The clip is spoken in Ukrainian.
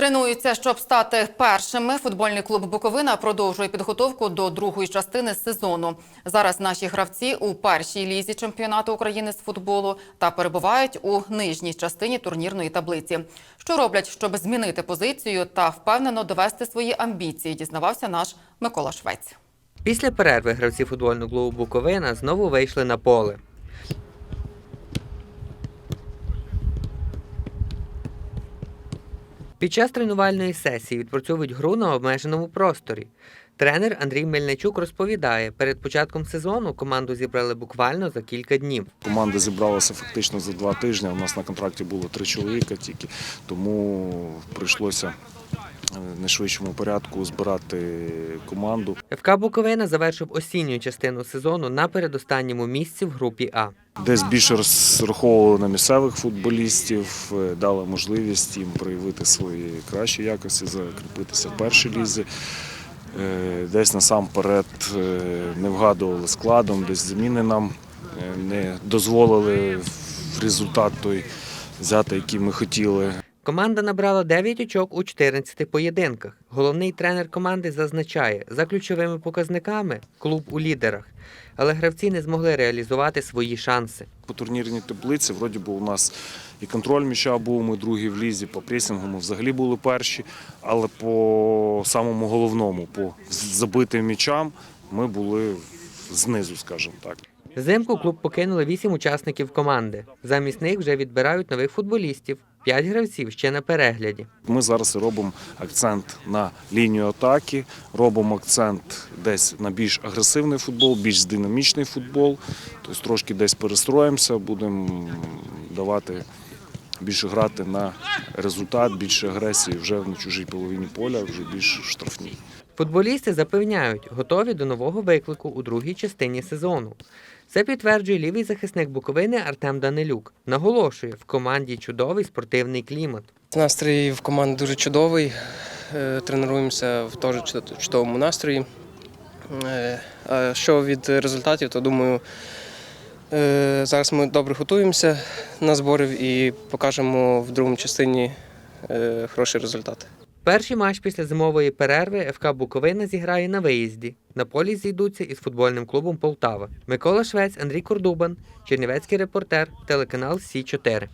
Тренуються, щоб стати першими. Футбольний клуб Буковина продовжує підготовку до другої частини сезону. Зараз наші гравці у першій лізі чемпіонату України з футболу та перебувають у нижній частині турнірної таблиці. Що роблять, щоб змінити позицію та впевнено довести свої амбіції, дізнавався наш Микола Швець. Після перерви гравці футбольного клубу Буковина знову вийшли на поле. Під час тренувальної сесії відпрацьовують гру на обмеженому просторі. Тренер Андрій Мельничук розповідає, перед початком сезону команду зібрали буквально за кілька днів. Команда зібралася фактично за два тижні. У нас на контракті було три чоловіка тільки, тому прийшлося найшвидшому порядку збирати команду. ФК Буковина завершив осінню частину сезону на передостанньому місці в групі А. Десь більше розраховували на місцевих футболістів, е, дали можливість їм проявити свої кращі якості, закріпитися в першій лізі. Е, Десь насамперед е, не вгадували складом, десь заміни нам не дозволили в результат той взяти, який ми хотіли. Команда набрала 9 очок у 14 поєдинках. Головний тренер команди зазначає, за ключовими показниками клуб у лідерах, але гравці не змогли реалізувати свої шанси. По турнірній таблиці вроді би у нас і контроль м'яча був, ми другі в лізі, по пресінгу ми взагалі були перші, але по самому головному, по забитим м'ячам, ми були знизу, скажімо так. Взимку клуб покинули 8 учасників команди. Замість них вже відбирають нових футболістів. 5 гравців ще на перегляді. Ми зараз робимо акцент на лінію атаки, робимо акцент десь на більш агресивний футбол, більш динамічний футбол. Тобто трошки десь перестроїмося, будемо давати більше грати на результат, більше агресії вже на чужій половині поля, вже більш штрафній. Футболісти запевняють, готові до нового виклику у другій частині сезону. Це підтверджує лівий захисник Буковини Артем Данилюк. Наголошує, в команді чудовий спортивний клімат. Настрій в команді дуже чудовий. Е, Тренуємося в теж чудовому настрої. Е, А що від результатів, то думаю, е, зараз ми добре готуємося на зборів і покажемо в другому частині хороші результати. Перший матч після зимової перерви ФК Буковина зіграє на виїзді. На полі зійдуться із футбольним клубом Полтава. Микола Швець, Андрій Кордубан, Чернівецький репортер, телеканал Сі 4